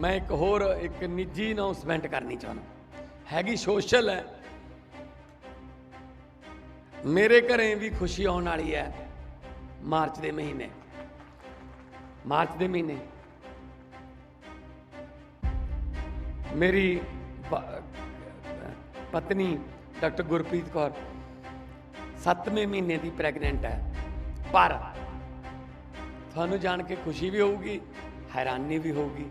ਮੈਂ ਇੱਕ ਹੋਰ, ਇੱਕ ਨਿੱਜੀ ਅਨਾਉਂਸਮੈਂਟ ਕਰਨੀ ਚਾਹੁੰਦਾ। ਹੈਗੀ ਸੋਸ਼ਲ ਹੈ। ਮੇਰੇ ਘਰੇ ਵੀ ਖੁਸ਼ੀ ਆਉਣ ਵਾਲੀ ਹੈ ਮਾਰਚ ਦੇ ਮਹੀਨੇ। ਮਾਰਚ ਦੇ ਮਹੀਨੇ। ਮੇਰੀ ਪਤਨੀ ਡਾਕਟਰ ਗੁਰਪ੍ਰੀਤ ਕੌਰ 7ਵੇਂ ਮਹੀਨੇ ਦੀ ਪ੍ਰੈਗਨੈਂਟ ਹੈ। ਪਰ ਤੁਹਾਨੂੰ ਜਾਣ ਕੇ ਖੁਸ਼ੀ ਵੀ ਹੋਊਗੀ, ਹੈਰਾਨੀ ਵੀ ਹੋਊਗੀ।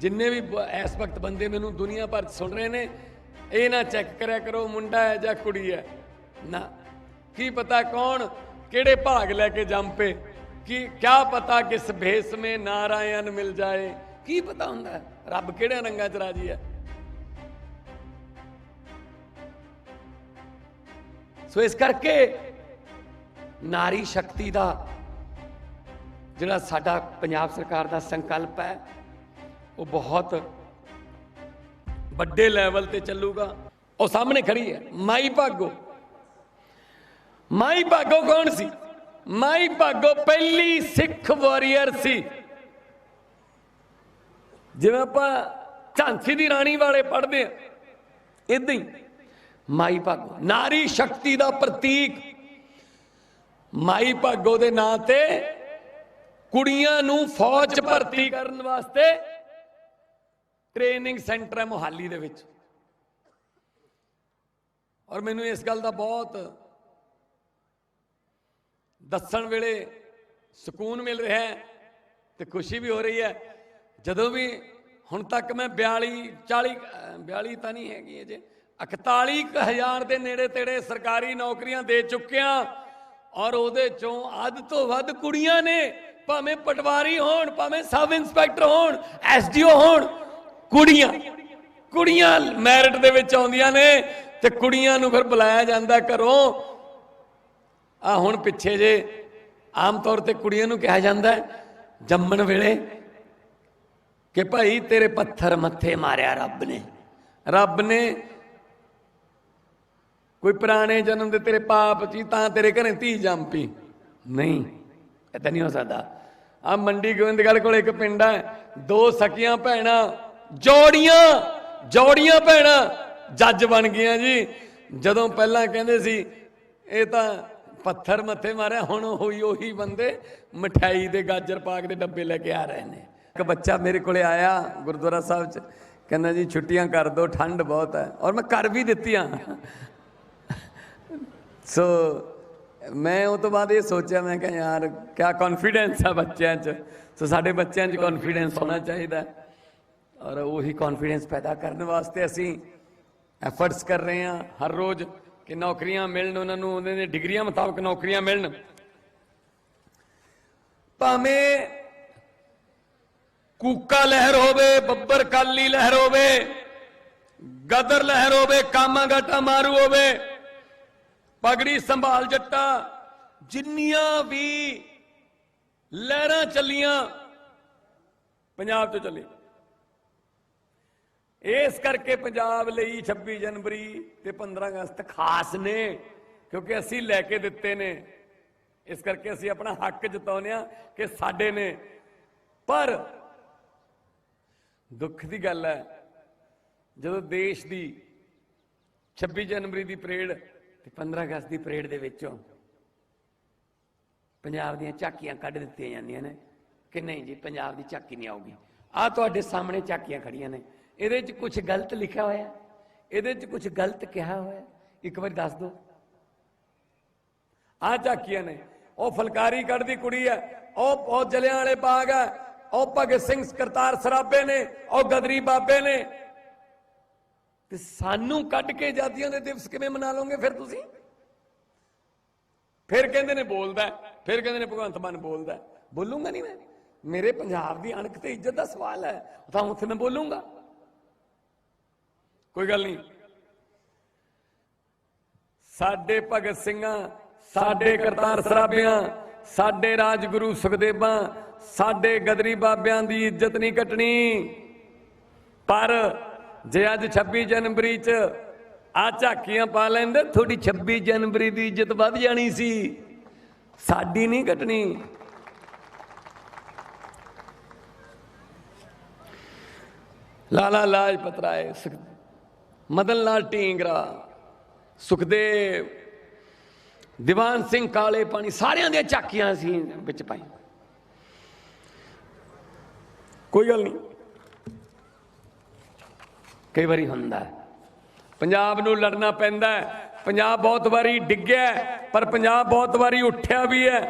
ਜਿੰਨੇ ਵੀ ਇਸ ਵਕਤ ਬੰਦੇ ਮੈਨੂੰ ਦੁਨੀਆ ਭਰ 'ਚ ਸੁਣ ਰਹੇ ਨੇ, ਇਹ ਨਾ ਚੈੱਕ ਕਰਿਆ ਕਰੋ, ਮੁੰਡਾ ਹੈ ਜਾਂ ਕੁੜੀ ਹੈ। ਨਾ, ਕੀ ਪਤਾ ਕੌਣ ਕਿਹੜੇ ਭਾਗ ਲੈ ਕੇ ਜੰਮ ਜੰਪੇ ਕਿ, ਕਿਆ ਪਤਾ ਕਿਸ ਭੇਸ ਮੇ ਨਾਰਾਇਣ ਮਿਲ ਜਾਏ। ਕੀ ਪਤਾ ਹੁੰਦਾ ਰੱਬ ਕਿਹੜੇ ਰੰਗਾਂ 'ਚ ਰਾਜੀ ਹੈ। ਸੋ ਇਸ ਕਰਕੇ ਨਾਰੀ ਸ਼ਕਤੀ ਦਾ ਜਿਹੜਾ ਸਾਡਾ ਪੰਜਾਬ ਸਰਕਾਰ ਦਾ ਸੰਕਲਪ ਹੈ ਉਹ ਬਹੁਤ ਵੱਡੇ ਲੈਵਲ ਤੇ ਚੱਲੂਗਾ। ਉਹ ਸਾਹਮਣੇ ਖੜੀ ਹੈ, ਮਾਈ ਭਾਗੋ। ਮਾਈ ਭਾਗੋ ਕੌਣ ਸੀ? ਮਾਈ ਭਾਗੋ ਪਹਿਲੀ ਸਿੱਖ ਵਾਰੀਅਰ ਸੀ। ਜਿਵੇਂ ਆਪਾਂ ਝਾਂਸੀ ਦੀ ਰਾਣੀ ਵਾਲੇ ਪੜ੍ਹਦੇ ਆ ਇਦਾਂ ਹੀ। ਮਾਈ ਭਾਗੋ, ਨਾਰੀ ਸ਼ਕਤੀ ਦਾ ਪ੍ਰਤੀਕ। ਮਾਈ ਭਾਗੋ ਦੇ ਨਾਂ ਤੇ ਕੁੜੀਆਂ ਨੂੰ ਫੌਜ 'ਚ ਭਰਤੀ ਕਰਨ ਵਾਸਤੇ ਟ੍ਰੇਨਿੰਗ ਸੈਂਟਰ ਹੈ ਮੁਹਾਲੀ ਦੇ ਵਿੱਚ। ਔਰ ਮੈਨੂੰ ਇਸ ਗੱਲ ਦਾ ਬਹੁਤ ਦੱਸਣ ਵੇਲੇ ਸਕੂਨ ਮਿਲ ਰਿਹਾ ਹੈ ਤੇ ਖੁਸ਼ੀ ਵੀ ਹੋ ਰਹੀ ਹੈ। ਜਦੋਂ ਵੀ ਹੁਣ ਤੱਕ ਮੈਂ 42 40 ਅਹ 42 ਤਾਂ ਨਹੀਂ ਹੈਗੀ ਅਜੇ 41000 ਦੇ ਨੇੜੇ ਤੇੜੇ ਸਰਕਾਰੀ ਨੌਕਰੀਆਂ ਦੇ ਚੁੱਕਿਆ ਔਰ ਉਹਦੇ ਚੋਂ ਅੱਧ ਤੋਂ ਵੱਧ ਕੁੜੀਆਂ ਨੇ, ਭਾਵੇਂ ਪਟਵਾਰੀ ਹੋਣ, ਭਾਵੇਂ ਸਬ ਇੰਸਪੈਕਟਰ ਹੋਣ ਐਸਡੀਓ ਹੋਣ ਕੁੜੀਆਂ ਕੁੜੀਆਂ ਮੈਰਿਟ ਦੇ ਵਿੱਚ ਆਉਂਦੀਆਂ ਨੇ ਤੇ ਕੁੜੀਆਂ ਨੂੰ ਫਿਰ ਬੁਲਾਇਆ ਜਾਂਦਾ ਘਰੋਂ। ਆ ਹੁਣ ਪਿੱਛੇ ਜੇ ਆਮ ਤੌਰ ਤੇ ਕੁੜੀਆਂ ਨੂੰ ਕਿਹਾ ਜਾਂਦਾ ਜੰਮਣ ਵੇਲੇ ਕਿ ਭਾਈ ਤੇਰੇ ਪੱਥਰ ਮੱਥੇ ਮਾਰਿਆ ਰੱਬ ਨੇ। ਰੱਬ ਨੇ ਕੋਈ ਪੁਰਾਣੇ ਜਨਮ ਦੇ ਤੇਰੇ ਪਾਪ ਸੀ ਤਾਂ ਤੇਰੇ ਘਰੇ ਧੀ ਜੰਮ ਪਈ। ਨਹੀਂ ਏਦਾਂ ਨਹੀਂ ਹੋ ਸਕਦਾ। ਆ ਮੰਡੀ ਗੋਬਿੰਦਗੜ੍ਹ ਕੋਲ ਇੱਕ ਪਿੰਡ ਹੈ, ਦੋ ਸਕੀਆਂ ਭੈਣਾਂ ਜੋੜੀਆਂ ਜੋੜੀਆਂ ਭੈਣਾਂ, ਜੱਜ ਬਣ ਗਈਆਂ ਜੀ। ਜਦੋਂ ਪਹਿਲਾਂ ਕਹਿੰਦੇ ਸੀ, ਇਹ ਤਾਂ ਪੱਥਰ ਮੱਥੇ ਮਾਰਿਆ, ਹੁਣ ਹੋਈ ਉਹੀ ਬੰਦੇ ਮਠਿਆਈ ਦੇ ਗਾਜਰ ਪਾਕ ਦੇ ਡੱਬੇ ਲੈ ਕੇ ਆ ਰਹੇ ਨੇ। ਇੱਕ ਬੱਚਾ ਮੇਰੇ ਕੋਲੇ ਆਇਆ ਗੁਰਦੁਆਰਾ ਸਾਹਿਬ ਚ, ਕਹਿੰਦਾ ਜੀ, ਛੁੱਟੀਆਂ ਕਰ ਦਿਓ, ਠੰਡ ਬਹੁਤ ਹੈ। ਔਰ ਮੈਂ ਕਰ ਵੀ ਦਿੱਤੀਆਂ। ਸੋ ਮੈਂ ਉਹ ਤੋਂ ਬਾਅਦ ਇਹ ਸੋਚਿਆ, ਮੈਂ ਕਿਹਾ ਯਾਰ, ਕਿਆ ਕੌਨਫੀਡੈਂਸ ਆ ਬੱਚਿਆਂ 'ਚ। ਸੋ ਸਾਡੇ ਬੱਚਿਆਂ 'ਚ ਕੌਨਫੀਡੈਂਸ ਹੋਣਾ ਚਾਹੀਦਾ। ਔਰ ਉਹੀ ਕੌਨਫੀਡੈਂਸ ਪੈਦਾ ਕਰਨ ਵਾਸਤੇ ਅਸੀਂ ਐਫਰਟਸ ਕਰ ਰਹੇ ਹਾਂ ਹਰ ਰੋਜ਼ ਕਿ ਨੌਕਰੀਆਂ ਮਿਲਣ ਉਹਨਾਂ ਨੂੰ, ਉਹਨਾਂ ਦੇ ਡਿਗਰੀਆਂ ਮੁਤਾਬਕ ਨੌਕਰੀਆਂ ਮਿਲਣ। ਭਾਵੇਂ ਕੂਕਾ ਲਹਿਰ ਹੋਵੇ, ਬੱਬਰ ਕਾਲੀ ਲਹਿਰ ਹੋਵੇ, ਗਦਰ ਲਹਿਰ ਹੋਵੇ ਕਾਮਾ ਗਾਟਾ ਮਾਰੂ ਹੋਵੇ, ਪਗੜੀ ਸੰਭਾਲ ਜੱਟਾ, ਜਿੰਨੀਆਂ ਵੀ ਲਹਿਰਾਂ ਚੱਲੀਆਂ, ਪੰਜਾਬ ਤੋਂ ਚੱਲੀ। ਇਸ ਕਰਕੇ ਪੰਜਾਬ ਲਈ 26 ਜਨਵਰੀ ਤੇ 15 ਅਗਸਤ ਖਾਸ ਨੇ, ਕਿਉਂਕਿ ਅਸੀਂ ਲੈ ਕੇ ਦਿੱਤੇ ਨੇ। ਇਸ ਕਰਕੇ ਅਸੀਂ ਆਪਣਾ ਹੱਕ ਜਤਾਉਂਦੇ ਆ ਕਿ ਸਾਡੇ ਨੇ। ਪਰ ਦੁੱਖ ਦੀ ਗੱਲ ਹੈ, ਜਦੋਂ ਦੇਸ਼ ਦੀ 26 ਜਨਵਰੀ ਦੀ ਪਰੇਡ ਤੇ 15 ਅਗਸਤ ਦੀ ਪਰੇਡ ਦੇ ਵਿੱਚੋਂ ਪੰਜਾਬ ਦੀਆਂ ਝਾਕੀਆਂ ਕੱਢ ਦਿੱਤੀਆਂ ਜਾਂਦੀਆਂ ਨੇ ਕਿ ਨਹੀਂ ਜੀ, ਪੰਜਾਬ ਦੀ ਝਾਕੀ ਨਹੀਂ ਆਊਗੀ। ਆ ਤੁਹਾਡੇ ਸਾਹਮਣੇ ਝਾਕੀਆਂ ਖੜੀਆਂ ਨੇ। ਇਹਦੇ 'ਚ ਕੁਝ ਗਲਤ ਲਿਖਿਆ ਹੋਇਆ ਇਹਦੇ 'ਚ ਕੁਝ ਗਲਤ ਕਿਹਾ ਹੋਇਆ ਇੱਕ ਵਾਰੀ ਦੱਸ ਦਿਓ। ਆ ਝਾਕੀਆਂ ਨੇ। ਉਹ ਫਲਕਾਰੀ ਕੱਢਦੀ ਕੁੜੀ ਹੈ। ਉਹ ਉਹ ਜਲਿਆਂ ਵਾਲੇ ਬਾਗ ਹੈ। ਉਹ ਭਗਤ ਸਿੰਘ ਕਰਤਾਰ ਸਰਾਬੇ ਨੇ। ਉਹ ਗਦਰੀ ਬਾਬੇ ਨੇ। ਤੇ ਸਾਨੂੰ ਕੱਢ ਕੇ ਆਜ਼ਾਦੀਆਂ ਦੇ ਦਿਵਸ ਕਿਵੇਂ ਮਨਾ ਲਓਗੇ ਫਿਰ ਤੁਸੀਂ? ਫਿਰ ਕਹਿੰਦੇ ਨੇ ਬੋਲਦਾ ਫਿਰ ਕਹਿੰਦੇ ਨੇ ਭਗਵੰਤ ਮਾਨ ਬੋਲਦਾ ਹੈ। ਬੋਲੂੰਗਾ ਨਹੀਂ ਮੈਂ? ਮੇਰੇ ਪੰਜਾਬ ਦੀ ਅਣਖ ਤੇ ਇੱਜ਼ਤ ਦਾ ਸਵਾਲ ਹੈ। ਤਾਂ ਉੱਥੇ ਮੈਂ ਬੋਲੂੰਗਾ। ਕੋਈ ਗੱਲ ਨਹੀਂ। ਸਾਡੇ ਭਗਤ ਸਿੰਘਾਂ, ਸਾਡੇ ਕਰਤਾਰ ਸਰਾਭਿਆਂ, ਸਾਡੇ ਰਾਜਗੁਰੂ ਸੁਖਦੇਵਾਂ ਸਾਡੇ ਗਦਰੀ ਬਾਬਿਆਂ ਦੀ ਇੱਜ਼ਤ ਨਹੀਂ ਕੱਟਣੀ। ਪਰ ਜੇ ਅੱਜ 26 ਜਨਵਰੀ 'ਚ ਆ ਝਾਕੀਆਂ ਪਾ ਲੈਂਦੇ ਥੋੜੀ 26 ਜਨਵਰੀ ਦੀ ਇੱਜ਼ਤ ਵੱਧ ਜਾਣੀ ਸੀ। ਸਾਡੀ ਨਹੀਂ ਕੱਟਣੀ। ਲਾਲਾ ਲਾਜਪਤ ਰਾਏ ਮਦਨ ਲਾਲ ਢੀਂਗਰਾ, ਸੁਖਦੇਵ, ਦੀਵਾਨ ਸਿੰਘ ਕਾਲੇ ਪਾਣੀ, ਸਾਰਿਆਂ ਦੀਆਂ ਝਾਕੀਆਂ ਸੀ ਵਿੱਚ ਪਾਈ ਕੋਈ ਗੱਲ ਨਹੀਂ ਕਈ ਵਾਰੀ ਹੁੰਦਾ ਹੈ। ਪੰਜਾਬ ਨੂੰ ਲੜਨਾ ਪੈਂਦਾ ਹੈ। ਪੰਜਾਬ ਬਹੁਤ ਵਾਰੀ ਡਿੱਗਿਆ ਪਰ ਪੰਜਾਬ ਬਹੁਤ ਵਾਰੀ ਉੱਠਿਆ ਵੀ ਹੈ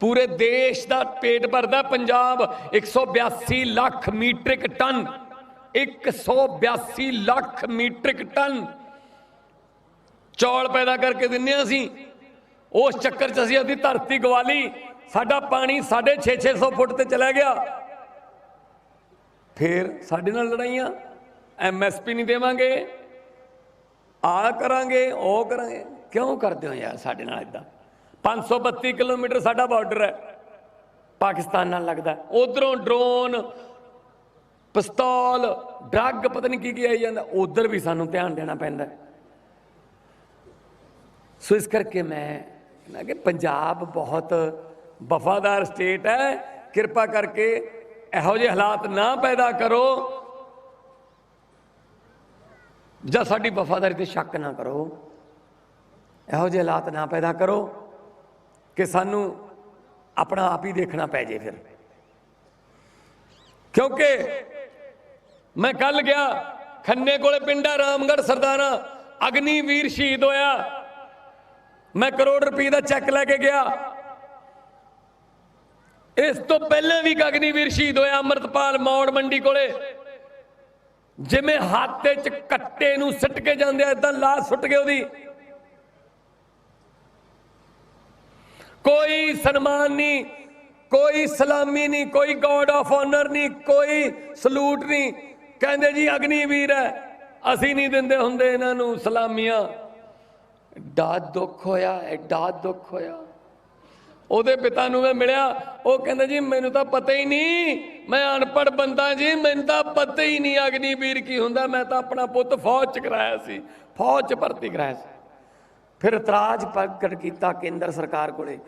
ਪੂਰੇ ਦੇਸ਼ ਦਾ ਪੇਟ ਭਰਦਾ Punjab 182 lakh metric ton 182 lakh metric ton ਚੌਲ ਪੈਦਾ ਕਰਕੇ ਦਿੰਨੇ ਹਾਂ ਅਸੀਂ। ਉਸ ਚੱਕਰ 'ਚ ਅਸੀਂ ਅੱਧੀ ਧਰਤੀ ਗਵਾਲੀ, ਸਾਡਾ ਪਾਣੀ 6.5 600 ਫੁੱਟ ਤੇ ਚਲਾ ਗਿਆ। ਫੇਰ ਸਾਡੇ ਨਾਲ ਲੜਾਈਆਂ ਐਮਐਸਪੀ ਨਹੀਂ ਦੇਵਾਂਗੇ। ਆ ਕਰਾਂਗੇ, ਉਹ ਕਰਾਂਗੇ। ਕਿਉਂ ਕਰਦੇ ਹੋ ਯਾਰ ਸਾਡੇ ਨਾਲ ਇਦਾਂ 532 ਕਿਲੋਮੀਟਰ ਸਾਡਾ ਬਾਰਡਰ ਹੈ। ਪਾਕਿਸਤਾਨ ਨਾਲ ਲੱਗਦਾ। ਉਧਰੋਂ ਡਰੋਨ ਪਿਸਤੌਲ, ਡਰੱਗ, ਪਤਾ ਨਹੀਂ ਕੀ ਕੀ ਆਈ ਜਾਂਦਾ। ਉਧਰ ਵੀ ਸਾਨੂੰ ਧਿਆਨ ਦੇਣਾ ਪੈਂਦਾ ਸੋ ਇਸ ਕਰਕੇ ਮੈਂ ਨਾ ਕਿ ਪੰਜਾਬ ਬਹੁਤ ਵਫਾਦਾਰ ਸਟੇਟ ਹੈ। ਕਿਰਪਾ ਕਰਕੇ ਇਹੋ ਜਿਹੇ ਹਾਲਾਤ ਨਾ ਪੈਦਾ ਕਰੋ। ਜਾਂ ਸਾਡੀ ਵਫਾਦਾਰੀ ਤੇ ਸ਼ੱਕ ਨਾ ਕਰੋ। ਇਹੋ ਜਿਹੇ ਹਾਲਾਤ ਨਾ ਪੈਦਾ ਕਰੋ ਕਿ ਸਾਨੂੰ ਆਪਣਾ ਆਪ ਹੀ ਦੇਖਣਾ ਪੈ ਜੇ ਫਿਰ। ਕਿਉਂਕਿ ਮੈਂ ਕੱਲ ਗਿਆ, ਖੰਨੇ ਕੋਲੇ ਪਿੰਡਾ ਰਾਮਗੜ੍ਹ ਸਰਦਾਰਾ। ਅਗਨੀਵੀਰ ਸ਼ਹੀਦ ਹੋਇਆ। ਮੈਂ ਕਰੋੜ ਰੁਪਏ ਦਾ ਚੈੱਕ ਲੈ ਕੇ ਗਿਆ। ਇਸ ਤੋਂ ਪਹਿਲਾਂ ਵੀ ਇੱਕ ਅਗਨੀਵੀਰ ਸ਼ਹੀਦ ਹੋਇਆ ਅਮਰਤਪਾਲ ਮੌੜ ਮੰਡੀ ਕੋਲੇ। ਜਿਵੇਂ ਹੱਥ 'ਚ ਕੱਟੇ ਨੂੰ ਸਿੱਟ ਕੇ ਜਾਂਦੇ ਆ ਇਦਾਂ ਲਾਸ਼ ਸੁੱਟ ਗਈ ਉਹਦੀ। ਕੋਈ ਸਨਮਾਨ ਨਹੀਂ, ਕੋਈ ਸਲਾਮੀ ਨਹੀਂ, ਕੋਈ ਗਾਰਡ ਆਫ ਆਨਰ ਨਹੀਂ, ਕੋਈ ਸਲੂਟ ਨਹੀਂ। ਕਹਿੰਦੇ ਜੀ ਅਗਨੀਵੀਰ ਹੈ, ਅਸੀਂ ਨਹੀਂ ਦਿੰਦੇ ਹੁੰਦੇ ਇਹਨਾਂ ਨੂੰ ਸਲਾਮੀਆਂ। ਐਡਾ ਦੁੱਖ ਹੋਇਆ ਐਡਾ ਦੁੱਖ ਹੋਇਆ। ਉਹਦੇ ਪਿਤਾ ਨੂੰ ਮੈਂ ਮਿਲਿਆ, ਉਹ ਕਹਿੰਦਾ ਜੀ, ਮੈਨੂੰ ਤਾਂ ਪਤਾ ਹੀ ਨਹੀਂ, ਮੈਂ ਅਨਪੜ੍ਹ ਬੰਦਾ ਜੀ, ਮੈਨੂੰ ਤਾਂ ਪਤਾ ਹੀ ਨਹੀਂ ਅਗਨੀਵੀਰ ਕੀ ਹੁੰਦਾ। ਮੈਂ ਤਾਂ ਆਪਣਾ ਪੁੱਤ ਫੌਜ ਚ ਕਰਾਇਆ ਸੀ, ਫੌਜ ਚ ਭਰਤੀ ਕਰਾਇਆ ਸੀ। ਫਿਰ ਇਤਰਾਜ਼ ਪ੍ਰਗਟ ਕੀਤਾ ਕੇਂਦਰ ਸਰਕਾਰ ਕੋਲੇ।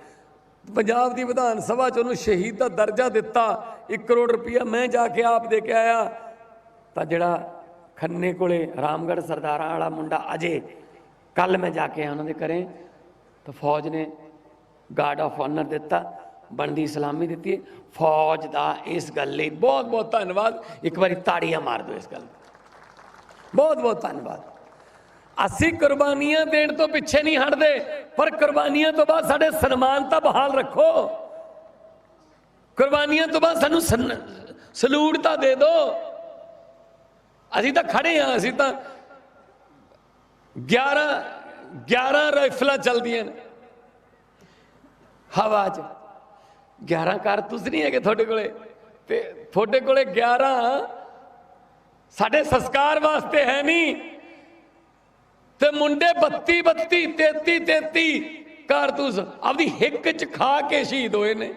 ਪੰਜਾਬ ਦੀ ਵਿਧਾਨ ਸਭਾ ਚ ਉਹਨੂੰ ਸ਼ਹੀਦ ਦਾ ਦਰਜਾ ਦਿੱਤਾ 1 ਕਰੋੜ ਰੁਪਇਆ ਮੈਂ ਜਾ ਕੇ ਆਪ ਦੇ ਕੇ ਆਇਆ। ਤਾਂ ਜਿਹੜਾ ਖੰਨੇ ਕੋਲੇ ਰਾਮਗੜ੍ਹ ਸਰਦਾਰਾਂ ਵਾਲਾ ਮੁੰਡਾ ਅਜੇ ਕੱਲ ਮੈਂ ਜਾ ਕੇ ਆਇਆ ਉਹਨਾਂ ਦੇ ਘਰੇ, ਤਾਂ ਫੌਜ ਨੇ ਗਾਰਡ ਆਫ ਆਨਰ ਦਿੱਤਾ, ਬਣਦੀ ਸਲਾਮੀ ਦਿੱਤੀ। ਫੌਜ ਦਾ ਇਸ ਗੱਲ ਲਈ ਬਹੁਤ ਬਹੁਤ ਧੰਨਵਾਦ। ਇੱਕ ਵਾਰੀ ਤਾੜੀਆਂ ਮਾਰ ਦਿਓ ਇਸ ਗੱਲ ਬਹੁਤ ਬਹੁਤ ਧੰਨਵਾਦ। ਅਸੀਂ ਕੁਰਬਾਨੀਆਂ ਦੇਣ ਤੋਂ ਪਿੱਛੇ ਨਹੀਂ ਹਟਦੇ, ਪਰ ਕੁਰਬਾਨੀਆਂ ਤੋਂ ਬਾਅਦ ਸਾਡੇ ਸਨਮਾਨ ਤਾਂ ਬਹਾਲ ਰੱਖੋ। ਕੁਰਬਾਨੀਆਂ ਤੋਂ ਬਾਅਦ ਸਾਨੂੰ ਸਨ- ਸਲੂਟ ਤਾਂ ਦੇ ਦਿਓ। ਅਸੀਂ ਤਾਂ ਖੜੇ ਹਾਂ, ਅਸੀਂ ਤਾਂ 11 11 ਰਾਈਫਲਾਂ ਚੱਲਦੀਆਂ ਨੇ। ਹਵਾ 'ਚ। 11 ਕਾਰਤੂਸ ਨਹੀਂ ਹੈਗੇ ਤੁਹਾਡੇ ਕੋਲੇ? ਤੇ ਤੁਹਾਡੇ ਕੋਲੇ 11 ਸਾਡੇ ਸੰਸਕਾਰ ਵਾਸਤੇ ਹੈ ਨਹੀਂ। ਤੇ ਮੁੰਡੇ 32 32 33 33 ਕਾਰਤੂਸ ਆਪਦੀ ਹਿੱਕ 'ਚ ਖਾ ਕੇ ਸ਼ਹੀਦ ਹੋਏ ਨੇ।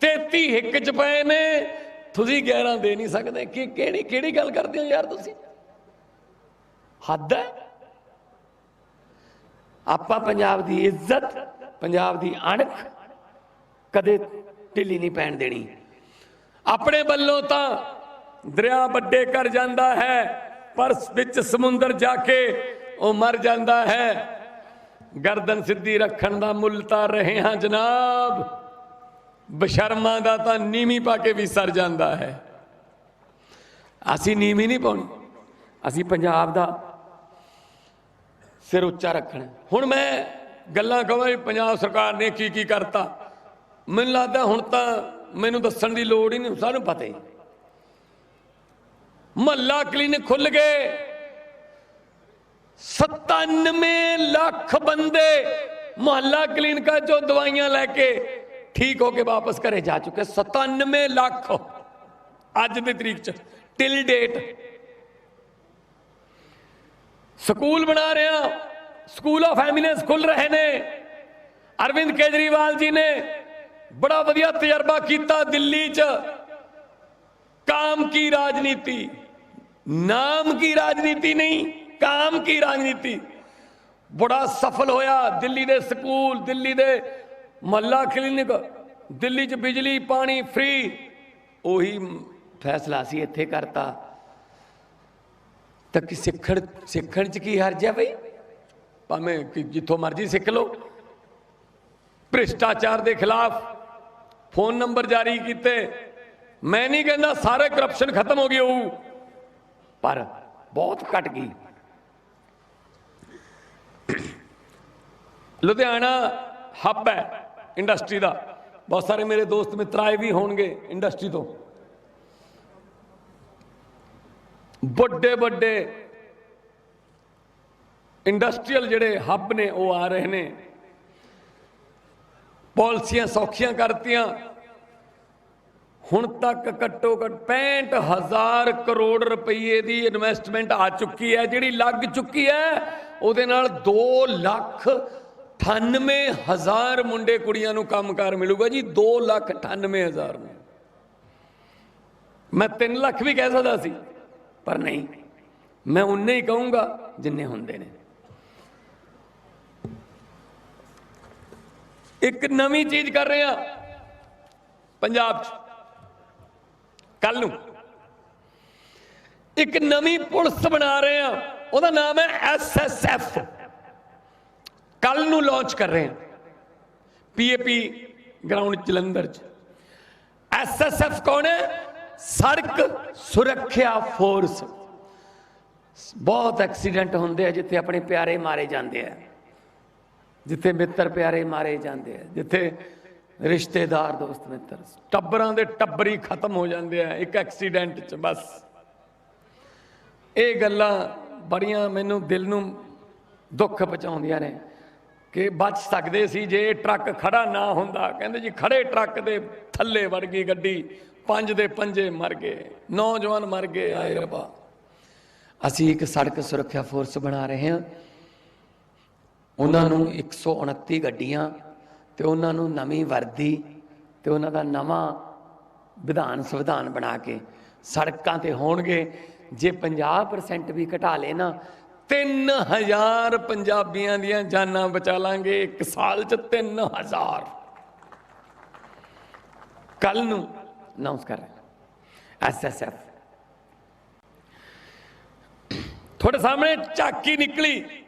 33 ਹਿੱਕ 'ਚ ਪਏ ਨੇ। ਤੁਸੀਂ 11 ਦੇ ਨਹੀਂ ਸਕਦੇ। ਕਿ ਕਿਹੜੀ ਕਿਹੜੀ ਗੱਲ ਕਰਦੇ ਹੋ ਯਾਰ ਤੁਸੀਂ? ਹੱਦ ਹੈ। ਆਪਾਂ ਪੰਜਾਬ ਦੀ ਇੱਜ਼ਤ, ਪੰਜਾਬ ਦੀ ਅਣਖ ਕਦੇ ਢਿੱਲੀ ਨਹੀਂ ਪੈਣ ਦੇਣੀ। ਆਪਣੇ ਵੱਲੋਂ ਤਾਂ ਦਰਿਆ ਵੱਡੇ ਕਰ ਜਾਂਦਾ ਹੈ, ਪਰ ਵਿੱਚ ਸਮੁੰਦਰ ਜਾ ਕੇ ਉਹ ਮਰ ਜਾਂਦਾ ਹੈ। ਗਰਦਨ ਸਿੱਧੀ ਰੱਖਣ ਦਾ ਮੁੱਲ ਤਾਂ ਰਹੇ ਹਾਂ ਜਨਾਬ। ਬਸ਼ਰਮਾਂ ਦਾ ਤਾਂ ਨੀਵੀਂ ਪਾ ਕੇ ਵੀ ਸਰ ਜਾਂਦਾ ਹੈ। ਅਸੀਂ ਨੀਵੀਂ ਨਹੀਂ ਪਾਉਣੀ। ਅਸੀਂ ਪੰਜਾਬ ਦਾ ਸਿਰ ਉੱਚਾ ਰੱਖਣਾ। ਹੁਣ ਮੈਂ ਗੱਲਾਂ ਕਹਾਂ ਵੀ ਪੰਜਾਬ ਸਰਕਾਰ ਨੇ ਕੀ ਕੀ ਕਰਤਾ। ਮੈਨੂੰ ਲੱਗਦਾ ਹੁਣ ਤਾਂ ਮੈਨੂੰ ਦੱਸਣ ਦੀ ਲੋੜ ਹੀ ਨਹੀਂ, ਸਾਨੂੰ ਪਤਾ ਹੀ ਮਹੱਲਾ ਕਲੀਨਿਕ ਖੁੱਲ ਗਏ। 97 ਲੱਖ ਬੰਦੇ ਮੁਹੱਲਾ ਕਲੀਨਿਕਾਂ ਚੋਂ ਦਵਾਈਆਂ ਲੈ ਕੇ ਠੀਕ ਹੋ ਕੇ ਵਾਪਸ ਘਰੇ ਜਾ ਚੁੱਕੇ 97 ਲੱਖ ਅੱਜ ਦੀ ਤਰੀਕ ਚ ਟਿਲ ਡੇਟ ਸਕੂਲ ਬਣਾ ਰਹੇ ਆ ਸਕੂਲ ਆਫ ਐਮੀਨੈਂਸ ਖੁੱਲ ਰਹੇ ਨੇ ਅਰਵਿੰਦ ਕੇਜਰੀਵਾਲ ਜੀ ਨੇ ਬੜਾ ਵਧੀਆ ਤਜਰਬਾ ਕੀਤਾ ਦਿੱਲੀ 'ਚ काम की राजनीति नाम की राजनीति नहीं काम की राजनीति बड़ा सफल होया दिल्ली ਦੇ ਸਕੂਲ ਦਿੱਲੀ ਦੇ ਮਹੱਲਾ ਕਲੀਨਿਕ, ਦਿੱਲੀ 'ਚ ਬਿਜਲੀ, ਪਾਣੀ ਫ੍ਰੀ ਉਹੀ ਫੈਸਲਾ ਸੀ ਇੱਥੇ ਕਰਤਾ। ਤਾਂ ਕਿ ਸਿੱਖਣ ਸਿੱਖਣ 'ਚ ਕੀ ਹਰਜ ਹੈ ਬਈ? ਭਾਵੇਂ ਕਿ ਜਿੱਥੋਂ ਮਰਜ਼ੀ ਸਿੱਖ ਲਓ। ਭ੍ਰਿਸ਼ਟਾਚਾਰ ਦੇ ਖਿਲਾਫ ਫੋਨ ਨੰਬਰ ਜਾਰੀ ਕੀਤੇ। ਮੈਂ ਨਹੀਂ ਕਹਿੰਦਾ ਸਾਰੇ ਕਰਪਸ਼ਨ ਖਤਮ ਹੋ ਗਈ ਹੋਊ, ਪਰ ਬਹੁਤ ਘਟ ਗਈ। ਲੁਧਿਆਣਾ ਹੱਬ ਹੈ। ਇੰਡਸਟਰੀ ਦਾ। ਬਹੁਤ ਸਾਰੇ ਮੇਰੇ ਦੋਸਤ ਮਿੱਤਰ ਆਏ ਵੀ ਹੋਣਗੇ ਇੰਡਸਟਰੀ ਤੋਂ। ਵੱਡੇ ਵੱਡੇ ਇੰਡਸਟਰੀਅਲ ਜਿਹੜੇ ਹੱਬ ਨੇ, ਉਹ ਆ ਰਹੇ ਨੇ। ਪਾਲਿਸੀਆਂ ਸੌਖੀਆਂ ਕਰਤੀਆਂ। ਹੁਣ ਤੱਕ ਘੱਟੋ ਘੱਟ 65000 ਕਰੋੜ ਰੁਪਏ ਦੀ ਇਨਵੈਸਟਮੈਂਟ ਆ ਚੁੱਕੀ ਹੈ। ਜਿਹੜੀ ਲੱਗ ਚੁੱਕੀ ਹੈ, ਉਹਦੇ ਨਾਲ 2 ਲੱਖ 98000 ਮੁੰਡੇ ਕੁੜੀਆਂ ਨੂੰ ਕੰਮਕਾਰ ਮਿਲੂਗਾ ਜੀ 2 ਲੱਖ 98000 ਨੂੰ। ਮੈਂ 3 ਲੱਖ ਵੀ ਕਹਿ ਸਕਦਾ ਸੀ, ਪਰ ਨਹੀਂ। ਮੈਂ ਉਨੇ ਹੀ ਕਹੂੰਗਾ ਜਿੰਨੇ ਹੁੰਦੇ ਨੇ। ਇੱਕ ਨਵੀਂ ਚੀਜ਼ ਕਰ ਰਹੇ ਆ, ਪੰਜਾਬ 'ਚ। ਕੱਲ ਨੂੰ। ਇੱਕ ਨਵੀਂ ਪੁਲਿਸ ਬਣਾ ਰਹੇ ਆ, ਉਹਦਾ ਨਾਮ ਹੈ ਐਸਐਸਐਫ ਕੱਲ ਨੂੰ ਲਾਂਚ ਕਰ ਰਹੇ ਆ ਪੀਏਪੀ ਗਰਾਊਂਡ ਜਲੰਧਰ ਚ। ਐਸਐਸਐਫ ਕੌਣ ਹੈ? ਸੜਕ ਸੁਰੱਖਿਆ ਫੋਰਸ ਬਹੁਤ ਐਕਸੀਡੈਂਟ ਹੁੰਦੇ ਆ ਜਿੱਥੇ ਆਪਣੇ ਪਿਆਰੇ ਮਾਰੇ ਜਾਂਦੇ ਆ। ਜਿੱਥੇ ਮਿੱਤਰ ਪਿਆਰੇ ਮਾਰੇ ਜਾਂਦੇ ਆ। ਜਿੱਥੇ ਰਿਸ਼ਤੇਦਾਰ, ਦੋਸਤ, ਮਿੱਤਰ। ਟੱਬਰਾਂ ਦੇ ਟੱਬਰੀ ਖਤਮ ਹੋ ਜਾਂਦੇ ਆ ਇੱਕ ਐਕਸੀਡੈਂਟ 'ਚ ਬਸ। ਇਹ ਗੱਲਾਂ ਬੜੀਆਂ ਮੈਨੂੰ ਦਿਲ ਨੂੰ ਦੁੱਖ ਪਹੁੰਚਾਉਂਦੀਆਂ ਨੇ। ਕਿ ਬਚ ਸਕਦੇ ਸੀ ਜੇ ਟਰੱਕ ਖੜਾ ਨਾ ਹੁੰਦਾ। ਕਹਿੰਦੇ ਜੀ, ਖੜੇ ਟਰੱਕ ਦੇ ਥੱਲੇ ਵੜ ਗਈ ਗੱਡੀ, ਪੰਜ ਦੇ ਪੰਜੇ ਮਰ ਗਏ, ਨੌਜਵਾਨ ਮਰ ਗਏ, ਆਏ ਰੱਬਾ। ਅਸੀਂ ਇੱਕ ਸੜਕ ਸੁਰੱਖਿਆ ਫੋਰਸ ਬਣਾ ਰਹੇ ਹਾਂ। ਉਹਨਾਂ ਨੂੰ 129 ਗੱਡੀਆਂ ਤੇ ਉਹਨਾਂ ਨੂੰ ਨਵੀਂ ਵਰਦੀ ਤੇ ਉਹਨਾਂ ਦਾ ਨਵਾਂ ਵਿਧਾਨ ਸੰਵਿਧਾਨ ਬਣਾ ਕੇ ਸੜਕਾਂ ਤੇ ਹੋਣਗੇ। ਜੇ 50% ਵੀ ਘਟਾ ਲੇ ਨਾ 3000 ਪੰਜਾਬੀਆਂ ਦੀਆਂ ਜਾਨਾਂ ਬਚਾ ਲਾਂਗੇ, ਇੱਕ ਸਾਲ ਚ 3000 ਕੱਲ ਨੂੰ ਅਨਾਉਂਸ ਕਰ ਰਹੇ ਐਸਐਸਐਫ ਤੁਹਾਡੇ ਸਾਹਮਣੇ ਝਾਕੀ ਨਿਕਲੀ।